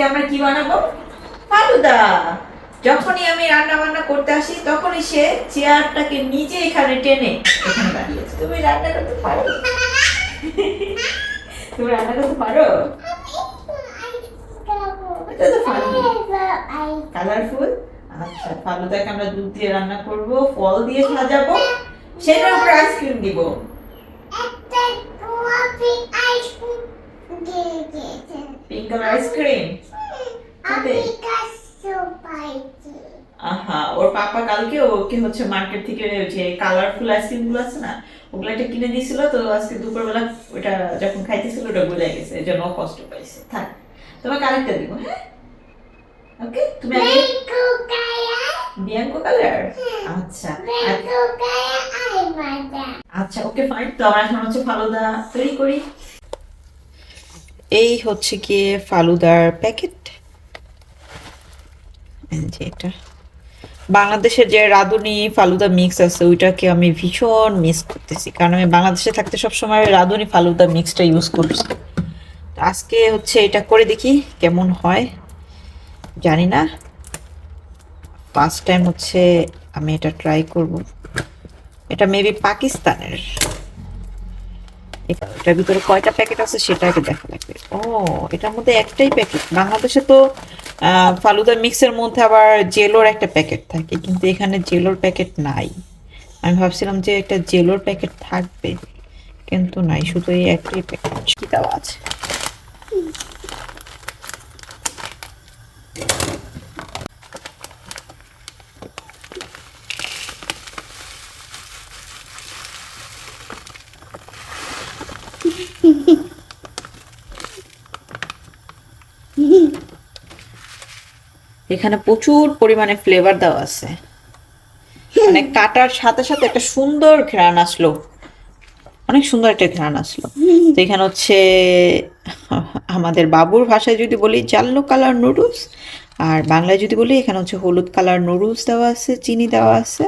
আজকে আমরা কি বানাবো? ফালুদা। যখনই আমি রান্না বান্না করতে আসি, তখনই সে চেয়ারটাকে নিজে এখানে টেনে তুমি রান্না করতে পারো? তুমি রান্না করতে পারো? এটা তো কালারফুল আচ্ছা ফালুদাকে আমরা দুধ দিয়ে রান্না করব, ফল দিয়ে সাজাবো, সেটার উপর আইসক্রিম দিব। পিঙ্ক কালার আইসক্রিম আহা ওর পাপা কালকে ওকে হচ্ছে মার্কেট থেকে যে কালারফুল আইসক্রিমগুলো আছে না ওগুলো একটা কিনে দিয়েছিল তো আজকে দুপুরবেলা ওটা যখন খাইতেছিল ওটা গলে গেছে এই জন্য কষ্ট পাইছে। থাক তোমাকে আরেকটা দিব হ্যাঁ? ওকে তুমি বিয়াঙ্কো কালার আচ্ছা আচ্ছা ওকে ফাইন তো আমরা এখন হচ্ছে ফালুদা তৈরি করি। এই হচ্ছে গিয়ে ফালুদার প্যাকেট। এটা। বাংলাদেশের যে রাঁধুনি, ফালুদা মিক্স আছে, ওইটাকে আমি ভীষণ মিস করতেছি। কারণ আমি বাংলাদেশে থাকতে সবসময় রাঁধুনি, ফালুদা মিক্সটা ইউজ করছি। আজকে হচ্ছে এটা করে দেখি কেমন হয়। জানি না। ফার্স্ট টাইম হচ্ছে আমি এটা ট্রাই করব। এটা মেবি পাকিস্তানের। এটার ভিতরে কয়টা প্যাকেট আছে সেটা আগে দেখা লাগবে। ও, এটার মধ্যে একটাই প্যাকেট। বাংলাদেশে তো ফালুদা মিক্সের মধ্যে আবার জেলোর একটা প্যাকেট থাকে, কিন্তু এখানে জেলোর প্যাকেট নাই। আমি ভাবছিলাম যে একটা জেলোর প্যাকেট থাকবে, কিন্তু নাই, শুধু এই একটাই প্যাকেট। কি দেওয়া আছে? এখানে প্রচুর পরিমাণে ফ্লেভার দেওয়া আছে। মানে কাটার সাথে সাথে একটা সুন্দর ঘ্রাণ আসলো। অনেক সুন্দর একটা ঘ্রাণ আসলো। তো এখানে হচ্ছে, আমাদের বাবুর ভাষায় যদি বলি, জাল্লো কালার নুডলস আর বাংলায় যদি বলি, এখানে হচ্ছে হলুদ কালার নুডলস দেওয়া আছে, চিনি দেওয়া আছে,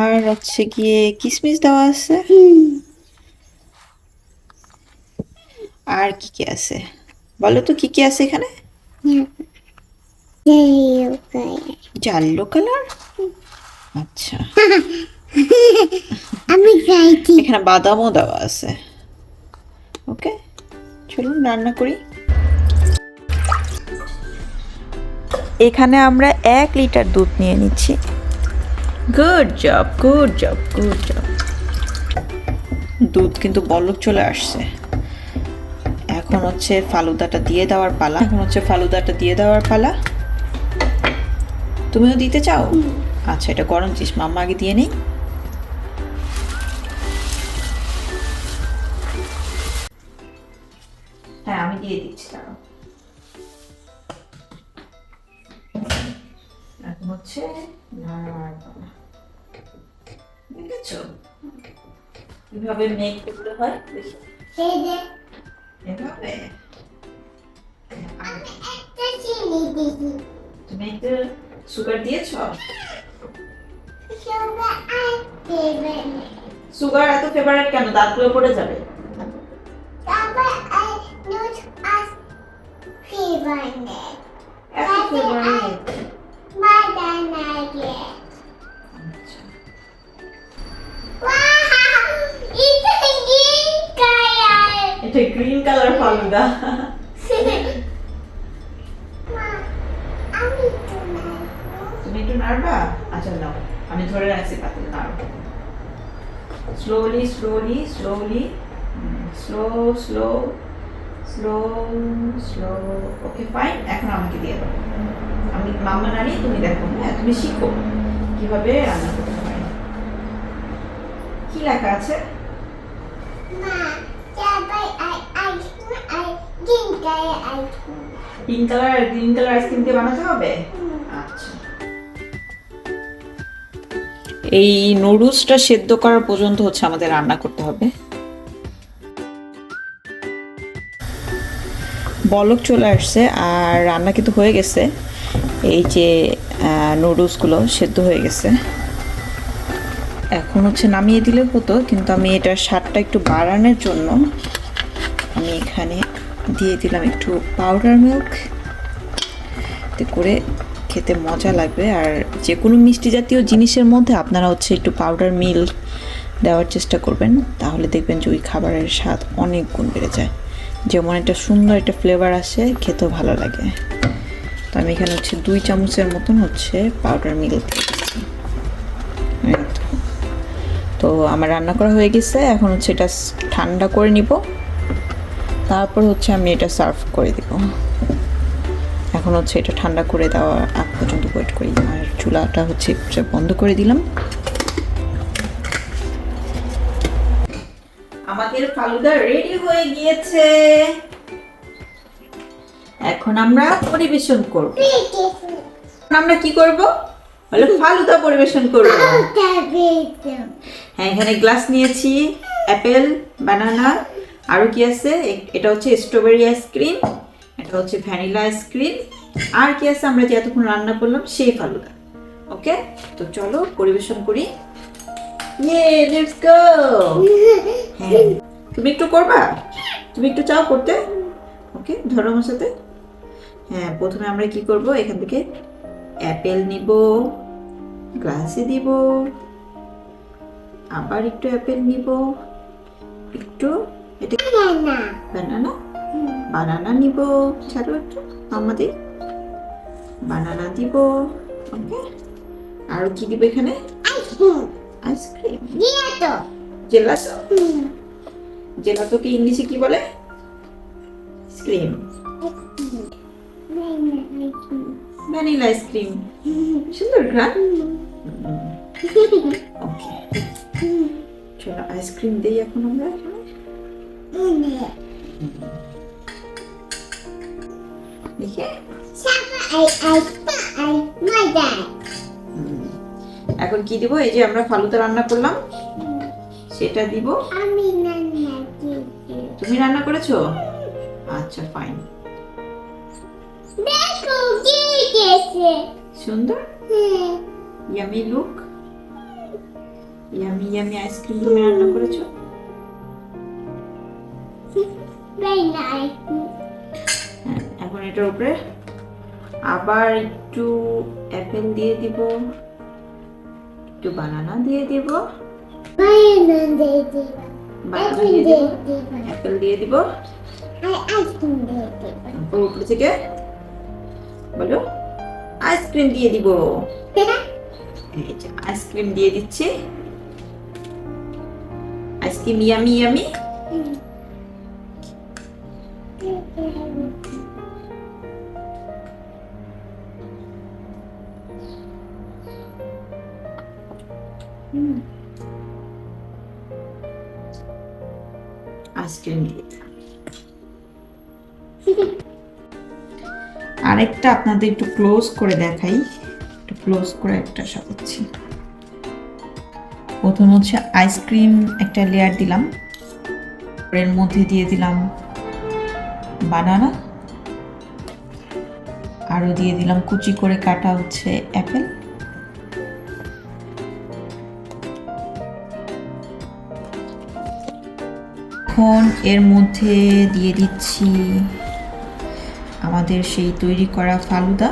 আর হচ্ছে গিয়ে কিশমিশ দেওয়া আছে। আর কি কি আছে? বলো তো কি কি আছে এখানে? জাল্লো কালার আচ্ছা। আমি চাইছি। এখানে বাদামও দেওয়া আছে। ওকে চলুন রান্না করি। এখানে আমরা এক লিটার দুধ নিয়ে নিচ্ছি। Good job good job good job. দুধ কিন্তু বলক চলে আসছে। এখন হচ্ছে ফালুদাটা দিয়ে দেওয়ার পালা। এখন হচ্ছে ফালুদাটা দিয়ে দেওয়ার পালা। তুমিও দিতে চাও? আচ্ছা এটা গরম চিস মাম্মা আগে দিয়ে নেই। হ্যাঁ আমি দিয়ে দিচ্ছি দাঁড়াও। এখন হচ্ছে। কীভাবে মেঘ করতে হয় দেখি। এভাবে? সুগার দিয়েছ? সুগার এত ফেভারিট কেন? দাঁতগুলো পড়ে যাবে। আচ্ছা। এটা গ্রিন কালার ফালুদা মা আমি তোমার তুমি একটু নাড়বা আচ্ছা নাও আমি ধরে রাখছি পাতে নাড়বো slowly slowly slowly slow slow slow slow okay fine এখন আমাকে দিয়ে দাও। আমি মাম্মা নাড়ি তুমি দেখো হ্যাঁ তুমি শিখো কীভাবে রান্না করতে হয়। কি লেখা আছে? Pink colour green colour ice cream দিয়ে বানাতে হবে? আচ্ছা। এই নুডলসটা সেদ্ধ করার পর্যন্ত হচ্ছে আমাদের রান্না করতে হবে। বলক চলে আসছে আর রান্না কিন্তু হয়ে গেছে। এই যে নুডলসগুলো সেদ্ধ হয়ে গেছে। এখন হচ্ছে নামিয়ে দিলে হতো, কিন্তু আমি এটার স্বাদটা একটু বাড়ানোর জন্য আমি এখানে দিয়ে দিলাম একটু পাউডার মিল্ক এতে করে খেতে মজা লাগবে। আর যে কোনো মিষ্টি জাতীয় জিনিসের মধ্যে আপনারা হচ্ছে একটু পাউডার মিল্ক দেওয়ার চেষ্টা করবেন, তাহলে দেখবেন যে ওই খাবারের স্বাদ অনেক গুণ বেড়ে যায়। যেমন একটা সুন্দর একটা ফ্লেভার আসে, খেতেও ভালো লাগে। তো আমি এখানে হচ্ছে দুই চামচের মতন হচ্ছে পাউডার মিল্ক। তো। আমার রান্না করা হয়ে গেছে, এখন হচ্ছে এটা ঠান্ডা করে নিব। তারপর হচ্ছে আমি এটা সার্ভ করে দিব। এখন হচ্ছে এটা ঠান্ডা করে দেওয়া আগ পর্যন্ত ওয়েট করি। আর চুলাটা হচ্ছে বন্ধ করে দিলাম। আমাদের ফালুদা রেডি হয়ে গিয়েছে। এখন আমরা পরিবেশন করব। আমরা কি করব? বলে ফালুদা পরিবেশন করব। হ্যাঁ এখানে গ্লাস নিয়েছি অ্যাপেল বানানা আরও কি আছে? এটা হচ্ছে স্ট্রবেরি আইসক্রিম এটা হচ্ছে ভ্যানিলা আইসক্রিম আর কি আছে? আমরা যে এতক্ষণ রান্না করলাম সেই ফালুদা। ওকে তো চলো পরিবেশন করি। ইয়ে লেটস গো হ্যাঁ। তুমি একটু করবা? তুমি একটু চাও করতে? ওকে ধরো আমার সাথে। হ্যাঁ প্রথমে আমরা কি করব? এখান থেকে অ্যাপেল নিব গ্লাসে দিব আবার একটু অ্যাপেল নিব একটু এটা বানানা বানানা নিব ছাড়ো একটু আমাদের। বানানা দিব ওকে? আর কি দিব এখানে? আইসক্রিম। জেলাতো জেলাতোকে ইংলিশে কি বলে? Ice cream. Vanilla ice cream. সুন্দর গ্রাম ওকে। চলো আইসক্রিম দেই এখন আমরা এখানে কি দিব? এই যে আমরা ফালুদা রান্না করলাম। সেটা দিব। আমি নান্না তুমি রান্না করেছ? আচ্ছা ফাইন দেখো কি গেছে? সুন্দর? Yummy look yummy yummy ice cream তুমি রান্না করেছ. হ্যাঁ, এখন এটার উপরে আবার একটু অ্যাপেল দিয়ে দিব একটু বানানা দিয়ে দিব। অ্যাপেল দিয়ে দিব। উপরে থেকে? বলো। আইসক্রিম দিয়ে দিব। আইসক্রিম দিয়ে দিচ্ছি। আইসক্রিম ইয়ামি ইয়ামি আরেকটা আপনাদের একটু ক্লোজ করে দেখাই। একটু ক্লোজ করে একটা সাজাচ্ছি প্রথম হচ্ছে আইসক্রিম একটা লেয়ার দিলাম। এর মধ্যে দিয়ে দিলাম বানানা আরও দিয়ে দিলাম কুচি করে কাটা হচ্ছে অ্যাপেল এখন এর মধ্যে দিয়ে দিচ্ছি আমাদের সেই তৈরি করা ফালুদা।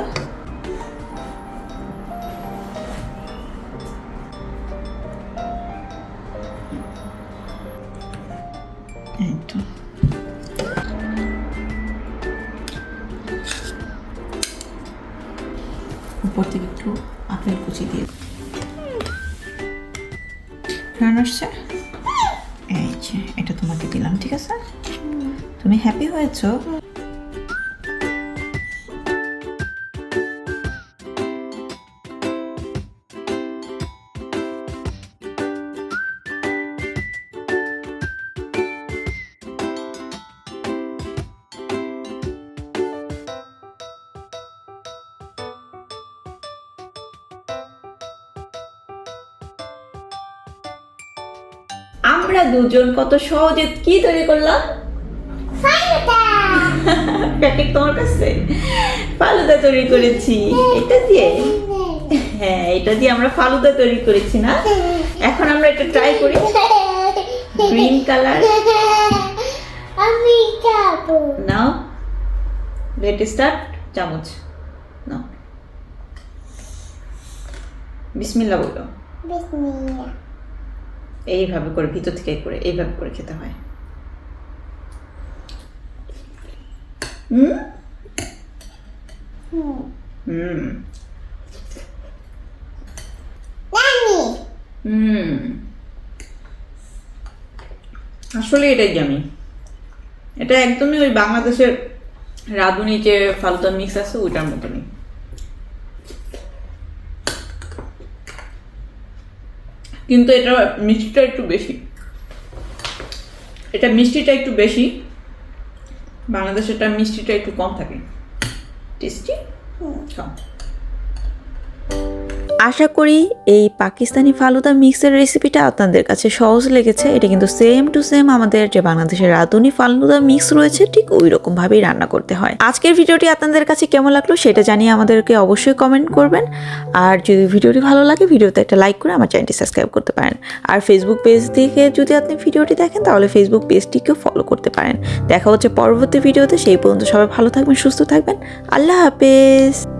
উপর থেকে একটু আপেল কুচি দিয়ে ঘ্রাণ এটা তোমাকে দিলাম, ঠিক আছে? তুমি হ্যাপি হয়েছো? আমরা দুজন কত সহজে কি তৈরি করলাম? প্যাকেট তোমার কাছে? ফালুদা তৈরি করেছি। এটা দিয়ে? হ্যাঁ এটা দিয়ে আমরা ফালুদা তৈরি করেছি না? এখন আমরা এটা ট্রাই করি। গ্রিন কালার আমি খাব। নাও। লেট স্টার্ট চামচ। নাও। বিসমিল্লা বলো। বিসমিল্লাহ। এইভাবে করে ভিতর থেকে করে এইভাবে করে খেতে হয়। হুম? হুম। হুম হুম। আসলে এটাই জানি এটা একদমই ওই বাংলাদেশের রাঁধুনি যে ফালুদা মিক্স আছে ওইটার মতনই। কিন্তু এটা মিষ্টিটা একটু বেশি। এটা মিষ্টিটা একটু বেশি। বাংলাদেশেরটা মিষ্টিটা একটু কম থাকে। টেস্টি? খাও আশা করি এই পাকিস্তানি ফালুদা মিক্সের রেসিপিটা আপনাদের কাছে সহজ লেগেছে। এটা কিন্তু সেম টু সেম আমাদের যে বাংলাদেশের রাঁধুনি ফালুদা মিক্স রয়েছে, ঠিক ওই রকম ভাবেই রান্না করতে হয়। আজকের ভিডিওটি আপনাদের কাছে কেমন লাগল সেটা জানিয়ে আমাদেরকে অবশ্যই কমেন্ট করবেন। আর যদি ভিডিওটি ভালো লাগে, ভিডিওতে একটা লাইক করে আমার চ্যানেলটি সাবস্ক্রাইব করতে পারেন। আর ফেসবুক পেজ থেকে যদি আপনি ভিডিওটি দেখেন, তাহলে ফেসবুক পেজটিকেও ফলো করতে পারেন। দেখা হচ্ছে পরবর্তী ভিডিওতে, সেই পর্যন্ত সবাই ভালো থাকবেন, সুস্থ থাকবেন। আল্লাহ হাফেজ!